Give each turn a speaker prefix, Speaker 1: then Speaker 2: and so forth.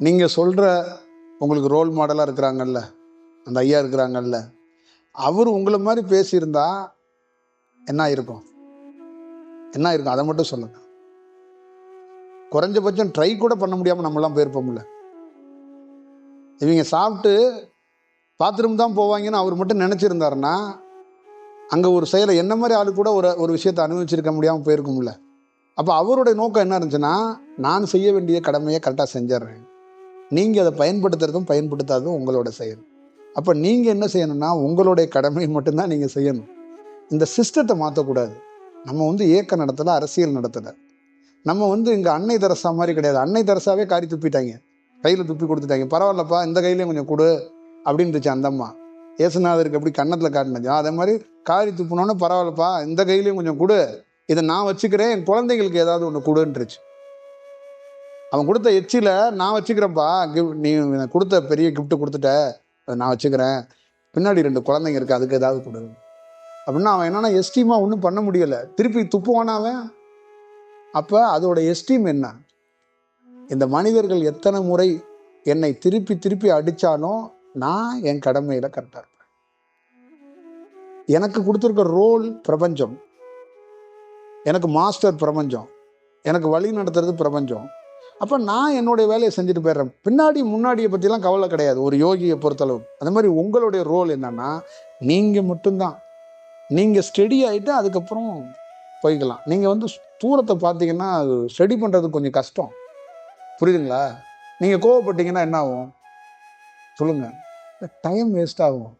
Speaker 1: நீங்கள் சொல்கிற உங்களுக்கு ரோல் மாடலாக இருக்கிறாங்கல்ல அந்த ஐயா இருக்கிறாங்கல்ல அவர் உங்களை மாதிரி பேசியிருந்தா என்ன இருக்கும் என்ன இருக்கும் அதை மட்டும் சொல்லுங்க. குறைஞ்சபட்சம் ட்ரை கூட பண்ண முடியாமல் நம்மளாம் போயிருப்போம்ல. இவங்க சாப்பிட்டு பாத்ரூம் தான் போவாங்கன்னு அவர் மட்டும் நினச்சிருந்தாருன்னா அங்கே ஒரு செயலை என்ன மாதிரி ஆளு கூட ஒரு ஒரு விஷயத்தை அனுபவிச்சிருக்க முடியாமல் போயிருக்கும்ல. அப்போ அவருடைய நோக்கம் என்ன இருந்துச்சுன்னா நான் செய்ய வேண்டிய கடமையை கரெக்டாக செஞ்சிடுறேன். நீங்கள் அதை பயன்படுத்துறதும் பயன்படுத்தாததும் உங்களோட செயல். அப்போ நீங்கள் என்ன செய்யணும்னா உங்களுடைய கடமையை மட்டும்தான் நீங்கள் செய்யணும். இந்த சிஸ்டத்தை மாற்றக்கூடாது நம்ம வந்து இயக்க நடத்தலை அரசியல் நடத்தலை. நம்ம வந்து இங்கே அன்னை தரசா மாதிரி கிடையாது. அன்னை தரசாவே காரி துப்பிட்டாங்க. கையில் துப்பி கொடுத்துட்டாங்க. பரவாயில்லப்பா இந்த கையிலையும் கொஞ்சம் கொடு அப்படின்ட்டுச்சு அந்த அம்மா. ஏசுநாதருக்கு அப்படி கன்னத்தில் காட்டினது? அதே மாதிரி காரி துப்புனோன்னு பரவாயில்லப்பா இந்த கையிலையும் கொஞ்சம் கொடு. இதை நான் வச்சுக்கிறேன். என் குழந்தைங்களுக்கு ஏதாவது ஒன்று கொடுன்றுச்சு. அவன் கொடுத்த எச்சில நான் வச்சுக்கிறேன்ப்பா. கிஃப்ட் நீ கொடுத்த பெரிய கிஃப்ட்டு கொடுத்துட்ட. அதை நான் வச்சுக்கிறேன். பின்னாடி ரெண்டு குழந்தைங்க இருக்கு அதுக்கு ஏதாவது கொடு. அப்படின்னா அவன் என்னன்னா எஸ்டீமா ஒன்றும் பண்ண முடியலை. திருப்பி துப்புவானா அவன்? அப்போ அதோட எஸ்டீம் என்ன? இந்த மனிதர்கள் எத்தனை முறை என்னை திருப்பி திருப்பி அடித்தாலும் நான் என் கடமையில் கரெக்டாக இருப்பேன். எனக்கு கொடுத்துருக்க ரோல் பிரபஞ்சம். எனக்கு மாஸ்டர் பிரபஞ்சம். எனக்கு வழி நடத்துறது பிரபஞ்சம். அப்போ நான் என்னுடைய வேலையை செஞ்சுட்டு போயிடுறேன். பின்னாடி முன்னாடியை பற்றிலாம் கவலை கிடையாது. ஒரு யோகியை பொறுத்தளவு. அந்த மாதிரி உங்களுடைய ரோல் என்னன்னா நீங்கள் மட்டும்தான். நீங்கள் ஸ்டெடி ஆகிட்டு அதுக்கப்புறம் போய்க்கலாம். நீங்கள் வந்து தூரத்தை பார்த்தீங்கன்னா அது ஸ்டடி பண்ணுறது கொஞ்சம் கஷ்டம். புரியுதுங்களா? நீங்கள் கோவப்பட்டீங்கன்னா என்ன ஆகும்? சொல்லுங்கள் டைம் வேஸ்ட் ஆகும்.